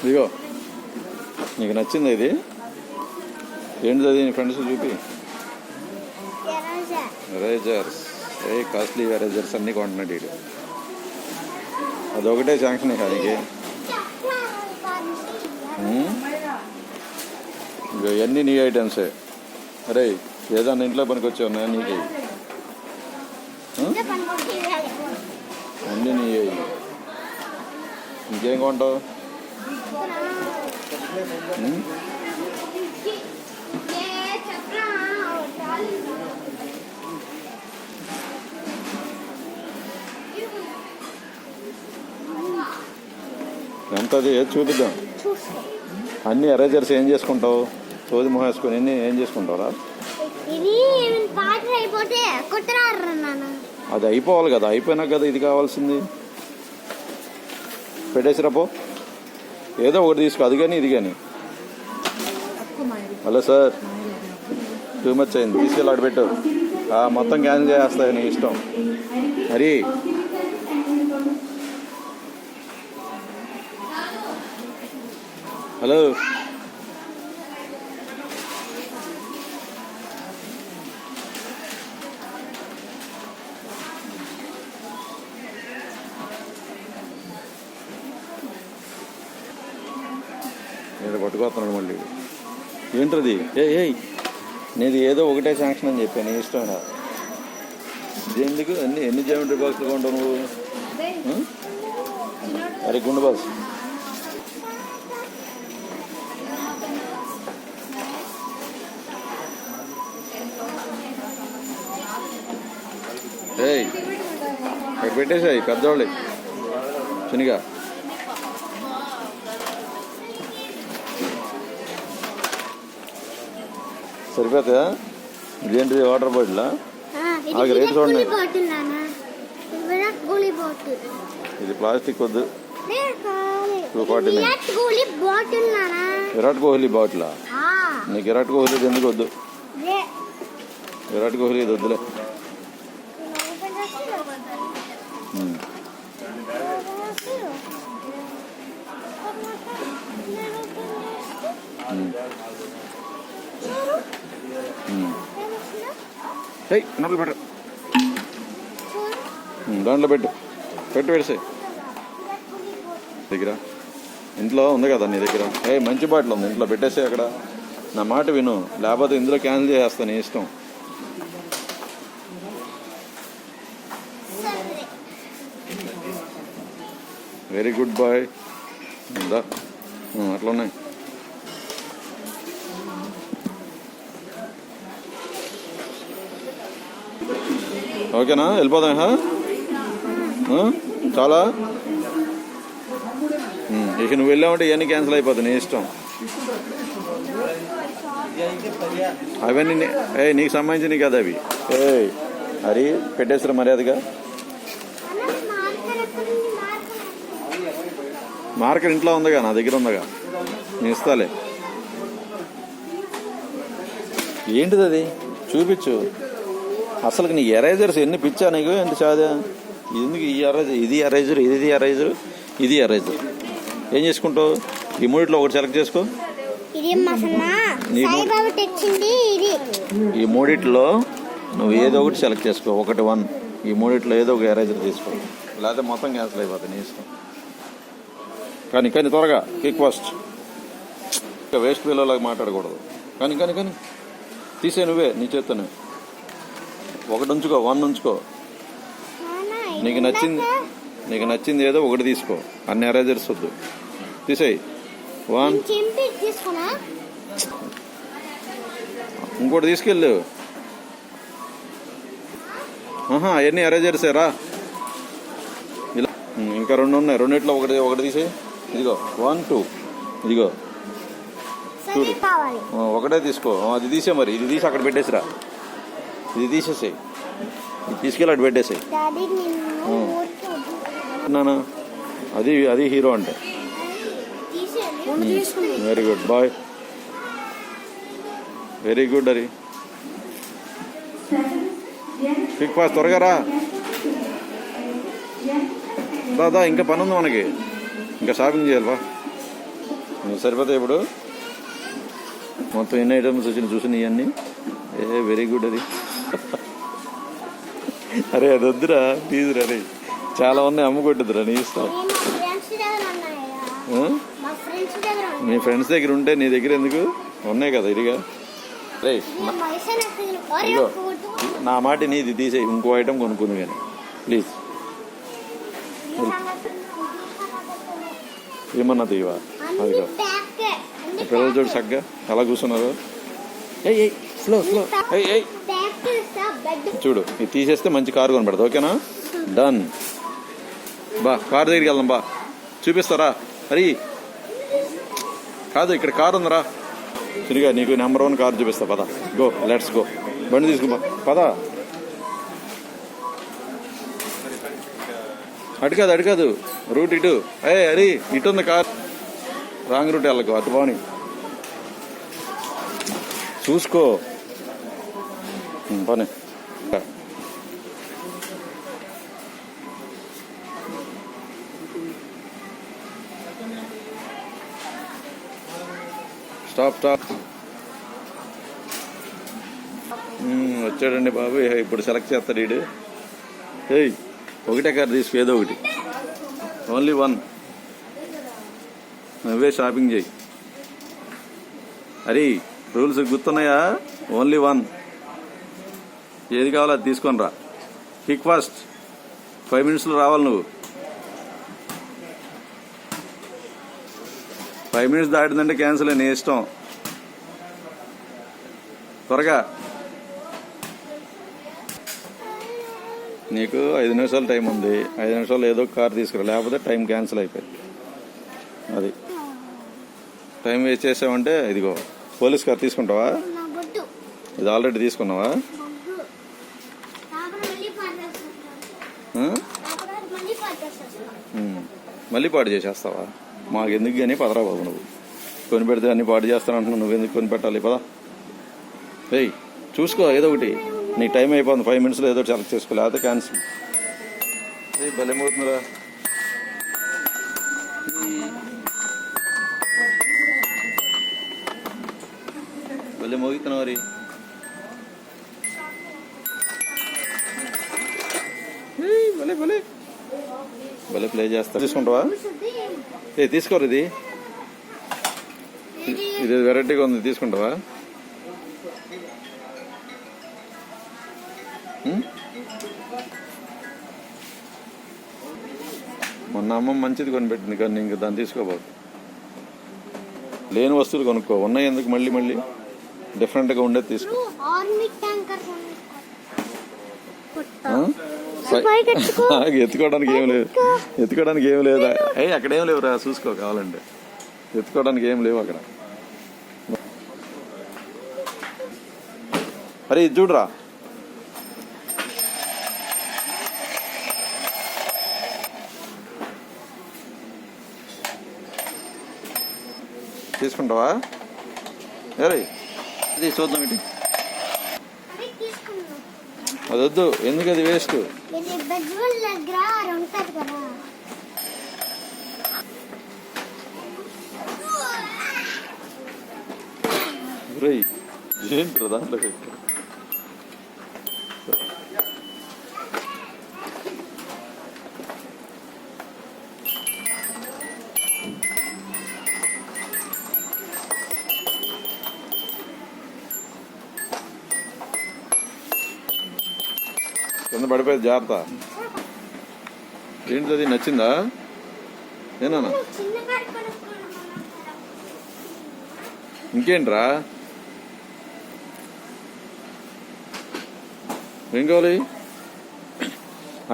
ఇదిగో నీకు నచ్చింది ఇది? ఏంటిది అది నీ ఫ్రెండ్స్ చూపి. ఎరోజర్. ఎరేజర్స్. ఏ కాస్ట్లీ ఎరేజర్స్ అన్నీ కొంటున్నాడు వీడు అదొకటే శాంక్షన్ ఇక నీకు. ఉమ్? ఇగో ఇవన్నీ నీ ఐటమ్సే. అరే ఏదన్నా ఇంట్లో పనికి ఉన్నాయా నీకు? అన్నీ నీ ఇంకేం కొంటావు? ఉమ్? ఎంత అది ఏది చూపిద్దాం చూసుకో అన్ని ఎరేజర్స్ ఏం చేసుకుంటావు? సోది మొహం వేసుకొని ఎన్ని ఏం చేసుకుంటావురా? అది అయిపోవాలి కదా. అయిపోయినాక కదా ఇది కావాల్సింది. పెట్టేసిరా పో. ఏదో ఒకటి తీసుకో అది కానీ ఇది కానీ. Hello sir. టూ మచ్ అయింది. తీసుకెళ్ళి ఆడ పెట్టు. ఆ, మొత్తం క్యాన్సిల్ చేస్తాయి నీ ఇష్టం. మరి? హలో. నేను పట్టుకొస్తున్నాడు మళ్ళీ. ఏంటది ఏ ఏయ్. నీది ఏదో ఒకటే శాంక్షన్ అని చెప్పాను నీ ఇష్టం ఎందుకు? అన్ని ఎన్ని జామెట్రీ బాక్స్లు కొంటావు నువ్వు? అరే గుండు బాక్స్ ఏయ్ ఇక్కడ పెట్టేసాయి పెద్దవాళ్ళే చిన్నగా. సరిపోతుందా? ఇదేంటిది వాటర్ బాటిలా? ఇది ఆగు, రేపు విరాట్ చూడండి. కోహ్లీ బాటిల్ నాన్న. ఇది విరాట్ కోహ్లీ బాటిల్. ఇది ప్లాస్టిక్ వద్దు. నేను కావాలి. Two forty nine. Virat Kohli bottle నాన్న. విరాట్ కోహ్లీ బాటిలా? ఆ, నీకు విరాట్ కోహ్లీ ఎందుకు వద్దు? ఇదే. విరాట్ కోహ్లీ ఇది వద్దులే. నేను ఏయ్ నోట్లు పెట్టు. దాంట్లో పెట్టు. పెట్టు పెడిసే దగ్గర. ఇంట్లో ఉంది కదా నీ దగ్గర. ఏ మంచి బాటిల్ ఉంది. ఇంట్లో పెట్టేసే అక్కడ. నా మాట విను. లేకపోతే ఇందులో క్యాన్సిల్ చేస్తాను నీ ఇష్టం. Very good boy. అట్లా ఉన్నాయి ఓకేనా? వెళ్ళిపోదాం చాలా? ఇక నువ్వు వెళ్ళావంటే ఇవన్నీ క్యాన్సిల్ అయిపోతుంది నీ ఇష్టం. అవన్నీ నీ- ఏ నీకు సంబంధించినవి కదా అవి. ఏ అరి పెట్టేసారు మర్యాదగా. మార్కర్ మార్కెట్ ఇంట్లో ఉందిగా నా దగ్గర ఉందిగా. నేను ఇస్తాలే. ఏంటిది అది? చూపించు. అసలు నీ ఎరేజర్స్ ఎన్ని పిచ్చా నీకు? ఎంత చాదా ఎందుకు ఈ ఎరేజర్? ఇది ఎరేజర్ ఇది ఎరేజర్ ఇది ఎరేజర్. ఏం చేసుకుంటావు? ఈ మూడిట్లో ఒకటి సెలెక్ట్ చేసుకో. ఈ మూడిట్లో నువ్వు ఏదో ఒకటి సెలెక్ట్ చేసుకో. ఒకటి వన్. ఈ మూడిట్లో ఏదో ఒక ఎరేజర్ తీసుకో. లేకపోతే మొత్తం క్యాన్సిల్ అయిపోతుంది నీ ఇష్టం. కానీ కానీ త్వరగా క్విక్ ఫస్ట్ ఇంకా వేస్ట్ పిల్లలాగా మాట్లాడకూడదు. కానీ కానీ కానీ. తీసే నువ్వే నీ చేత్తోనే ఒకటి ఉంచుకో వన్ ఉంచుకో. నీకు నచ్చింది నీకు నచ్చింది ఏదో ఒకటి తీసుకో. అన్ని ఎరేజర్స్ వద్దు. తీసేయి. వన్ ఇంకోటి తీసుకెళ్ళు. ఆహా అవన్నీ ఎరేజర్సేరా ఇలా. ఉమ్, ఇంకా రెండు ఉన్నాయి. రెండిట్లో ఒకటి ఒకటి తీసేయి. ఇదిగో వన్ టూ ఇదిగో. ఒకటే తీసుకో. అది తీసే మరి. ఇది తీసి అక్కడ పెట్టేసిరా. ఇది తీసేసేయి. తీసుకెళ్ళి అటు పెట్టేసేయి. నానా అది అది హీరో అంటే. Very good boy very good Hari quick fast త్వరగా రా. దా, దా ఇంకా పని ఉంది మనకి. ఇంకా షాపింగ్ చేయాలి బా సరిపోతాయి ఇప్పుడు. మొత్తం ఎన్ని ఐటమ్స్ వచ్చిన చూసిన ఇవన్నీ? ఏ వెరీ గుడ్ అది అరే అది వద్దురా ప్లీజ్ రా రే చాలా ఉన్నాయి అమ్ముకొట్టుదురా నీ ఇష్టం. మా ఫ్రెండ్స్ దగ్గర ఉంటే నీ దగ్గర ఎందుకు? ఉన్నాయి కదా ఇదిగా. రే ఇది వయసు నచ్చింది ఒరే ఇదిగో ఫోటో. నా మాట నీది తీసేయి ఇంకో ఐటమ్ కొనుక్కుంది కానీ ప్లీజ్ ఏమన్నా తీవా అదిగో. పిల్లలు చూడు చక్కగా ఎలా కూర్చున్నారు. ఏయ్ స్లో స్లో బెడ్ చూడు ఇది తీసేస్తే మంచి కారు కొనబడదు ఓకేనా? డన్ బా కారు దగ్గరికి వెళ్దాం బా. చూపిస్తారా? హరి కాదు ఇక్కడ కారు ఉందిరా. సరిగా నీకు నెంబర్ వన్ కారు చూపిస్తా పద. గో లెట్స్ గో బండి తీసుకో పద. అటు అడికాదు రూట్ ఇటు. ఏ అరే ఇటు ఉంది కార్. రాంగ్ రూట్ వెళ్ళకు అటు బాని చూసుకో. పోనీ స్టాప్ స్టాప్ వచ్చాడండి బాబు. ఇప్పుడు సెలెక్ట్ చేస్తాడు వీడు ఏయ్ ఒకటే కార్ తీసుకు ఏదో ఒకటి. ఓన్లీ వన్ నువ్వే షాపింగ్ చేయి. అరే రూల్స్ గుర్తున్నాయా? ఓన్లీ వన్ ఏది కావాలో అది తీసుకొని రా. క్విక్ ఫాస్ట్ ఫైవ్ మినిట్స్లో రావాలి నువ్వు. ఫైవ్ మినిట్స్ దాటిందంటే క్యాన్సిల్ నీ ఇష్టం. త్వరగా. నీకు ఐదు నిమిషాలు టైం ఉంది. ఐదు నిమిషాలు ఏదో కార్ తీసుకురా. లేకపోతే టైం క్యాన్సిల్ అయిపోయింది. అది. టైం వేస్ట్ చేసావంటే ఇదిగో పోలీస్ కార్ తీసుకుంటావా? ఇది ఆల్రెడీ తీసుకున్నావా? మళ్ళీ పాడు చేసేస్తావా? మాకెందుకు కానీ పదరా బాబు నువ్వు. కొని పెడితే అన్ని పాడు చేస్తానంటున్నావు నువ్వు ఎందుకు కొని పెట్టాలి? పదా. ఏయ్ చూసుకో ఏదో ఒకటి. నీ టైం అయిపోతుంది ఫైవ్ మినిట్స్లో ఏదో ఒకటి సెలెక్ట్ చేసుకో. లేకపోతే క్యాన్సిల్. ఏ భలేమవుతుందిరా భలే మోగుతున్నావు మరి ఏయ్, భలే భలే. భలే ప్లే చేస్తా తీసుకుంటావా? ఏ తీసుకోరు ఇది. ఇది వెరైటీగా ఉంది తీసుకుంటావా? మొన్న అమ్మ మంచిది కొనిపెట్టింది కానీ ఇంక దాన్ని తీసుకోబాకు లేని వస్తువులు కొనుక్కో. ఉన్నాయి ఎందుకు మళ్ళీ మళ్ళీ? డిఫరెంట్గా ఉండేది తీసుకో. ఎత్తుకోవడానికి ఏం లేదు. ఎత్తుకోవడానికి ఏం లేదా. ఏ అక్కడ ఏం లేవురా చూసుకో కావాలంటే. ఎత్తుకోవడానికి ఏం లేవు అక్కడ. అరే ఇది చూడరా. తీసుకుంటావా? ఏరే ఇది చూద్దాం ఇటు. అది వద్దు ఎందుకు అది వేస్ట్ ఏంట్రా దాంట్లో పెట్టు కింద పడిపోయేది జాగ్రత్త. ఏంటిది నచ్చిందా? ఏనా ఇంకేంట్రా? ఏం కావాలి?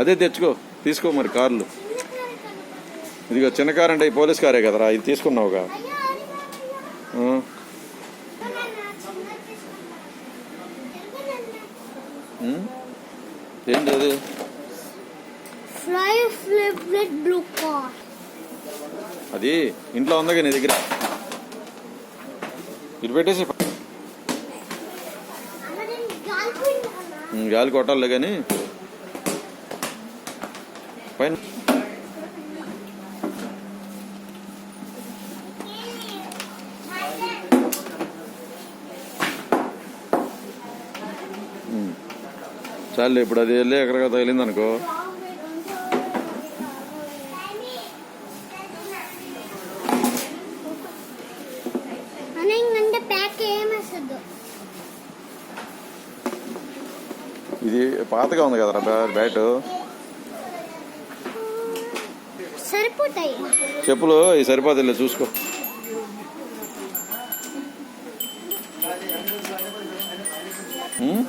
అదే తెచ్చుకో. తీసుకో మరి కార్లు. ఇదిగో చిన్న కార్ అంటే ఈ పోలీస్ కారే కదరా? ఇది తీసుకున్నావుగా. అది ఇంట్లో ఉందా నీ దగ్గర? ఇటు పెట్టేసి గాలి కొట్టాలి కానీ పైన చాలే ఇప్పుడు అది వెళ్ళి ఎక్కడికో తగిలిందనుకో. పాతగా ఉంది కదరా బ్యా- బ్యాట్. సరిపోతాయి. చెప్పులు ఈ సరిపోతుంది చూసుకో. ఉం?